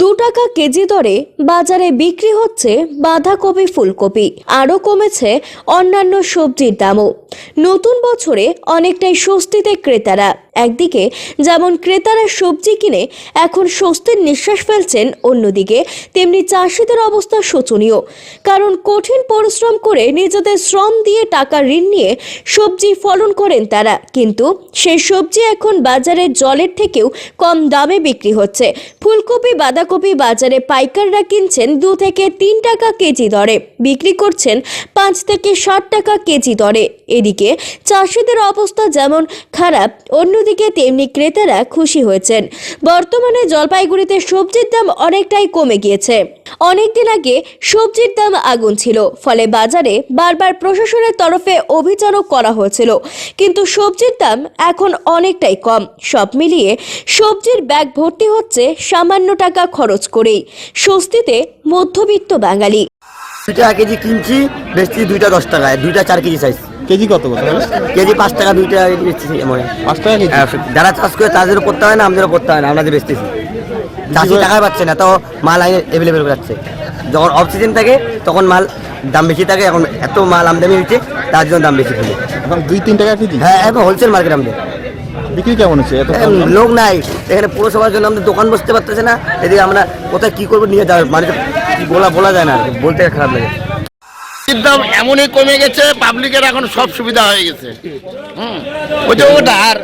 দু টাকা কেজি দরে বাজারে বিক্রি হচ্ছে বাঁধাকপি ফুলকপি। আরও কমেছে অন্যান্য সবজির দামও। নতুন বছরে অনেকটাই স্বস্তিতে ক্রেতারা। একদিকে যেমন ক্রেতারা সবজি কিনে এখন স্বস্তির নিঃশ্বাস ফেলছেন, অন্যদিকে তেমনি চাষিদের অবস্থা শোচনীয়। কারণ কঠিন পরিশ্রম করে নিজেদের শ্রম দিয়ে টাকা ঋণ নিয়ে সবজি ফলন করেন তারা। কিন্তু সেই সবজি এখন বাজারে জলের থেকেও কম দামে বিক্রি হচ্ছে। ফুলকপি, বাঁধাকপি বাজারে পাইকাররা কিনছেন দু থেকে তিন টাকা কেজি দরে। বিক্রি করছেন পাঁচ থেকে ষাট টাকা কেজি দরে। এদিকে চাষিদের অবস্থা যেমন খারাপ, অন্যদিকে তেমনি ক্রেতারা খুশি হয়েছেন। বর্তমানে জলপাইগুড়িতে সবজির দাম অনেকটাই কমে গিয়েছে। অনেকদিন আগে সবজির দাম আগুন ছিল, ফলে বাজারে বারবার প্রশাসনের তরফে অভিযানও করা হয়েছিল। কিন্তু সবজির দাম এখন অনেকটাই কম। সব মিলিয়ে সবজির ব্যাগ ভর্তি হচ্ছে সামান্য টাকা খরচ করেই। স্বস্তিতে মধ্যবিত্ত বাঙালি। দুইটা কেজি কিনছি, বেচছি দুইটা দশ টাকায়, দুইটা চার কেজি সাইজ। কেজি কত কত কেজি পাঁচ টাকা দুইটা বেচছি মানে পাঁচ টাকা কেজি? হ্যাঁ, যারা চাষ করে তাদেরও করতে হয় না আমাদেরও করতে হয় না আমরা যে বেচতেছি। চাষি টাকায় পাচ্ছে না তো মাল আইনে অ্যাভেলেবেল যাচ্ছে। যখন অফ সিজন থাকে তখন মাল দাম বেশি থাকে এখন এত মাল আমদানি হচ্ছে তার জন্য দাম বেশি থাকে। এখন দুই তিন টাকা কেজি? হ্যাঁ এখন হোলসেল মার্কেট আমাদের। বিক্রি কেমন হচ্ছে? এত লোক নাই এখানে পুরসভার জন্য আমাদের দোকান বসতে পারতেছে না এদিকে আমরা কোথায় কি করব নিয়ে যাবে মানে বলা বলা যায় না বলতে খারাপ লাগে। দাম এমনই কমে গেছে পাবলিকের এখন সব সুবিধা হয়ে গেছে। হুম। ওই যে ওটা আর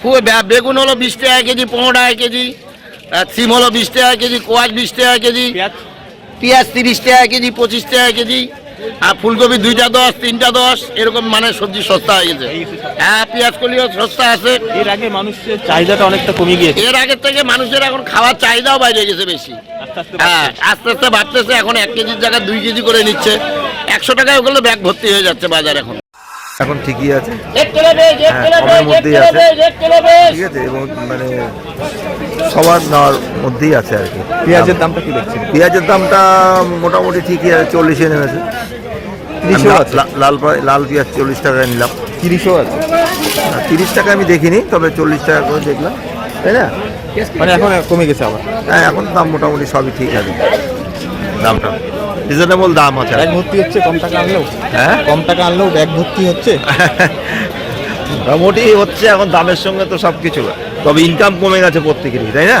খুব বেগুন হলো বিশ টাকা কেজি পনেরো টাকা কেজি সিম হলো বিশ টাকা কেজি কোয়াশ বিশ টাকা কেজি পেঁয়াজ? তিরিশ টাকা কেজি পঁচিশ টাকা কেজি আর ফুলকপি দুইটা দশ তিনটা দশ এরকম মানে সবজি সস্তা হয়ে গেছে। হ্যাঁ পেঁয়াজ কলিও সস্তা আছে। এর আগে মানুষের চাহিদাটা অনেকটা কমে গিয়েছে। এর আগের থেকে মানুষের এখন খাওয়ার চাহিদাও বাইরে গেছে বেশি। হ্যাঁ আস্তে আস্তে বাড়তেছে এখন এক কেজির জায়গায় দুই কেজি করে নিচ্ছে। একশো টাকায় ওগুলো ব্যাগ ভর্তি হয়ে যাচ্ছে বাজার এখন। এখন ঠিকই আছে। হ্যাঁ, কমের মধ্যেই আছে। ঠিক আছে এবং মানে সবার নেওয়ার মধ্যেই আছে আর কি। পেঁয়াজের দামটা কি দেখছেন? পেঁয়াজের দামটা মোটামুটি ঠিকই আছে চল্লিশে নেমেছে। তিরিশও আছে? লা- লাল লাল পেঁয়াজ চল্লিশ টাকায় নিলাম। তিরিশও আছে? তিরিশ টাকা আমি দেখিনি তবে চল্লিশ টাকা করে দেখলাম। তাই না? মানে এখন কমে গেছে আবার? হ্যাঁ এখন দাম মোটামুটি সবই ঠিক আছে। দামটা। রিজনেবল দাম আছে। এক ভর্তি হচ্ছে কম টাকা আনলেও। হ্যাঁ? কম টাকা আনলেও এক ভর্তি হচ্ছে। মোটামুটি হচ্ছে এখন দামের সঙ্গে তো সব কিছু তবে ইনকাম কমে গেছে প্রত্যেকেরই তাই না?